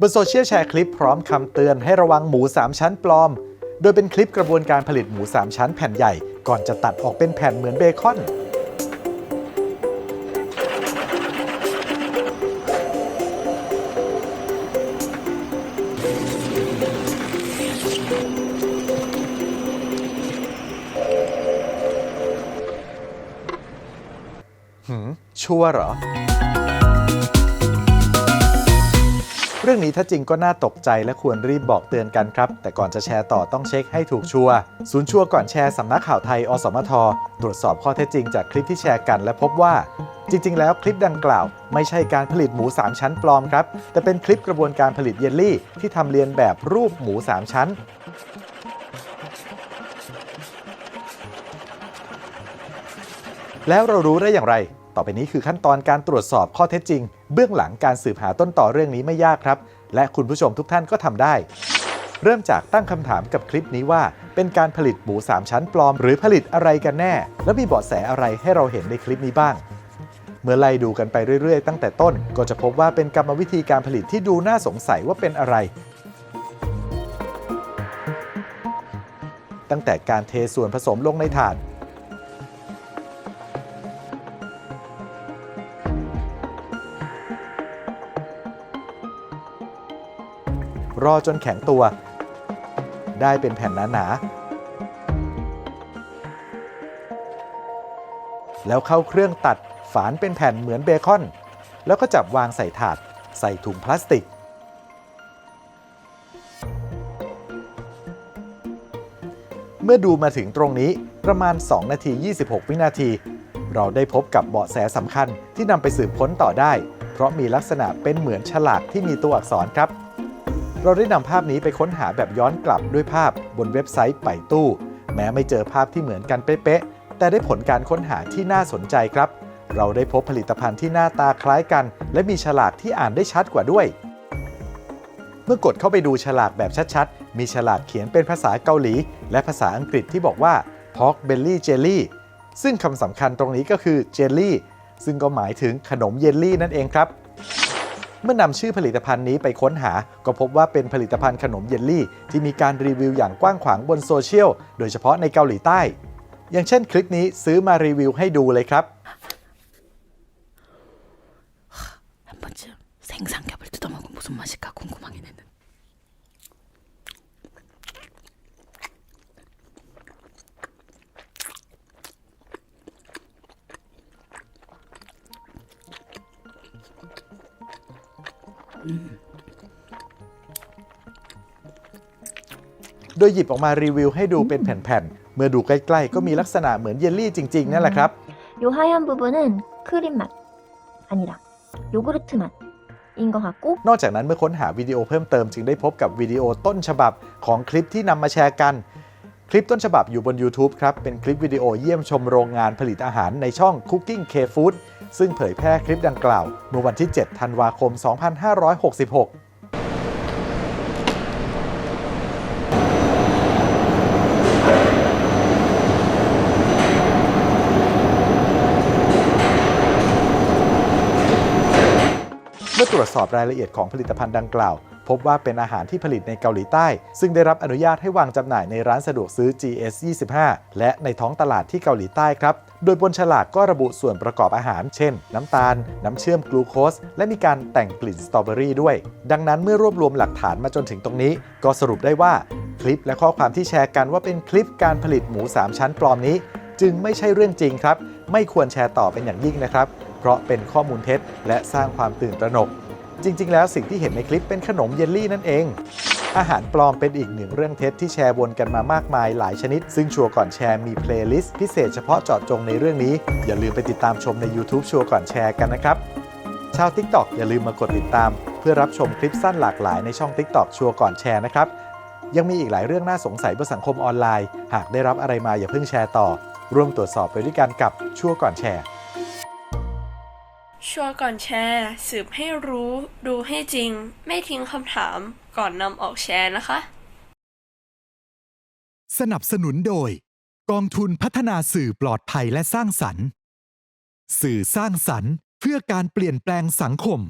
บนโซเชียลแชร์คลิปพร้อมคำเตือนให้ระวังหมู 3 ชั้นปลอม โดยเป็นคลิปกระบวนการผลิตหมู 3 ชั้นแผ่นใหญ่ ก่อนจะตัดออกเป็นแผ่นเหมือนเบคอน หืม ชัวร์เหรอ รื่องนี้ถ้าจริงก็น่าตกใจและควรรีบบอกเตือนกันครับ แต่ก่อนจะแชร์ต่อต้องเช็คให้ถูกชัวร์ศูนย์ชัวร์ก่อนแชร์สำนักข่าวไทย อสมท ตรวจสอบข้อเท็จจริงจากคลิปที่แชร์กัน และพบว่า จริง ๆ แล้วคลิปดังกล่าว ไม่ใช่การผลิตหมู 3 ชั้นปลอมครับ แต่เป็นคลิปกระบวนการผลิตเยลลี่ ที่ทำเรียนแบบรูปหมู 3 ชั้นแล้วเรารู้ได้อย่างไร ต่อไปนี้คือขั้นตอนการตรวจสอบข้อเท็จจริง เบื้องหลังการสืบหาต้นต่อเรื่องนี้ไม่ยากครับ และคุณผู้ชมทุกท่านก็ทำได้ เริ่มจากตั้งคำถามกับคลิปนี้ว่า เป็นการผลิตหมู3ชั้นปลอม หรือผลิตอะไรกันแน่ แล้วมีเบาะแสอะไรให้เราเห็นในคลิปนี้บ้าง เมื่อไล่ดูกันไปเรื่อย ๆ ตั้งแต่ต้น ก็จะพบว่าเป็นกรรมวิธีการผลิตที่ดูน่าสงสัยว่าเป็นอะไรตั้งแต่การเทส่วนผสมลงในถาด รอจนแข็งตัว ได้เป็นแผ่นหนาๆแล้วเข้าเครื่องตัดฝานเป็นแผ่นเหมือนเบคอน แล้วก็จับวางใส่ถาด ใส่ถุงพลาสติก เมื่อดูมาถึงตรงนี้ประมาณ 2 นาที 26 วินาที เราได้พบกับเบาะแสสำคัญที่นำไปสืบค้นต่อได้ เพราะมีลักษณะเป็นเหมือนฉลากที่มีตัวอักษรครับ เราได้นำภาพนี้ไปค้นหาแบบย้อนกลับด้วยภาพบนเว็บไซต์ไปตู้ แม้ไม่เจอภาพที่เหมือนกันเป๊ะๆแต่ได้ผลการค้นหาที่น่าสนใจครับ เราได้พบผลิตภัณฑ์ที่หน้าตาคล้ายกัน และมีฉลากที่อ่านได้ชัดกว่าด้วย เมื่อกดเข้าไปดูฉลากแบบชัดๆ มีฉลากเขียนเป็นภาษาเกาหลี และภาษาอังกฤษที่บอกว่า pork belly jelly ซึ่งคำสำคัญตรงนี้ก็คือ jelly ซึ่งก็หมายถึงขนมเยลลี่นั่นเองครับ เมื่อนำชื่อผลิตภัณฑ์นี้ไปค้นหา ก็พบว่าเป็นผลิตภัณฑ์ขนมเยลลี่ ที่มีการรีวิวอย่างกว้างขวางบนโซเชียล โดยเฉพาะในเกาหลีใต้ อย่างเช่นคลิปนี้ซื้อมารีวิวให้ดูเลยครับ 한 번쯤 생삼겹을 뜯어먹으면 무슨 맛일까 궁금 โดยหยิบออกมารีวิวให้ดูเป็นแผ่นๆ เมื่อดูใกล้ๆ ก็มีลักษณะเหมือนเยลลี่จริงๆ นั่นแหละครับ 요 하얀 부분은 크림 맛 아니라 요구르트 맛인 것 같고 นอกจากนั้นเมื่อค้นหาวิดีโอเพิ่มเติมจึงได้พบกับวิดีโอต้นฉบับของคลิปที่นำมาแชร์กัน คลิปต้นฉบับอยู่บน YouTube ครับ เป็นคลิปวิดีโอเยี่ยมชมโรงงานผลิตอาหารในช่อง Cooking K Food ซึ่งเผยแพร่คลิปดังกล่าว เมื่อวันที่ 7 ธันวาคม 2566เมื่อตรวจสอบรายละเอียดของผลิตภัณฑ์ดังกล่าว พบว่าเป็นอาหารที่ผลิตในเกาหลีใต้ ซึ่งได้รับอนุญาตให้วางจำหน่ายในร้านสะดวกซื้อ GS 25และในท้องตลาดที่เกาหลีใต้ครับ โดยบนฉลากก็ระบุส่วนประกอบอาหาร เช่น น้ำตาล น้ำเชื่อมกลูโคส และมีการแต่งกลิ่นสตรอเบอรี่ด้วย ดังนั้นเมื่อรวบรวมหลักฐานมาจนถึงตรงนี้ ก็สรุปได้ว่าคลิปและข้อความที่แชร์กันว่าเป็นคลิปการผลิตหมู 3 ชั้นปลอมนี้ จึงไม่ใช่เรื่องจริงครับ ไม่ควรแชร์ต่อเป็นอย่างยิ่งนะครับ เพราะเป็นข้อมูลเท็จ และสร้างความตื่นตระหนก จริง ๆ แล้วสิ่งที่เห็นในคลิปเป็นขนมเยลลี่นั่นเอง อาหารปลอมเป็นอีกหนึ่งเรื่องเท็จที่แชร์วนกันมามากมายหลายชนิด ซึ่งชัวร์ก่อนแชร์มีเพลย์ลิสต์พิเศษเฉพาะเจาะจงในเรื่องนี้ อย่าลืมไปติดตามชมใน YouTube ชัวร์ก่อนแชร์กันนะครับ ชาว TikTok อย่าลืมมากดติดตาม เพื่อรับชมคลิปสั้นหลากหลายในช่อง TikTok ชัวร์ก่อนแชร์นะครับยังมีอีกหลายเรื่องน่าสงสัยบนสังคมออนไลน์ หากได้รับอะไรมาอย่าเพิ่งแชร์ต่อ ร่วมตรวจสอบไปด้วยกันกับชัวร์ก่อนแชร์ ชัวร์ก่อนแชร์ สืบให้รู้ดูให้จริง ไม่ทิ้งคำถามก่อนนำออกแชร์นะคะ สนับสนุนโดย กองทุนพัฒนาสื่อปลอดภัยและสร้างสรรค์ สื่อสร้างสรรค์เพื่อการเปลี่ยนแปลงสังคม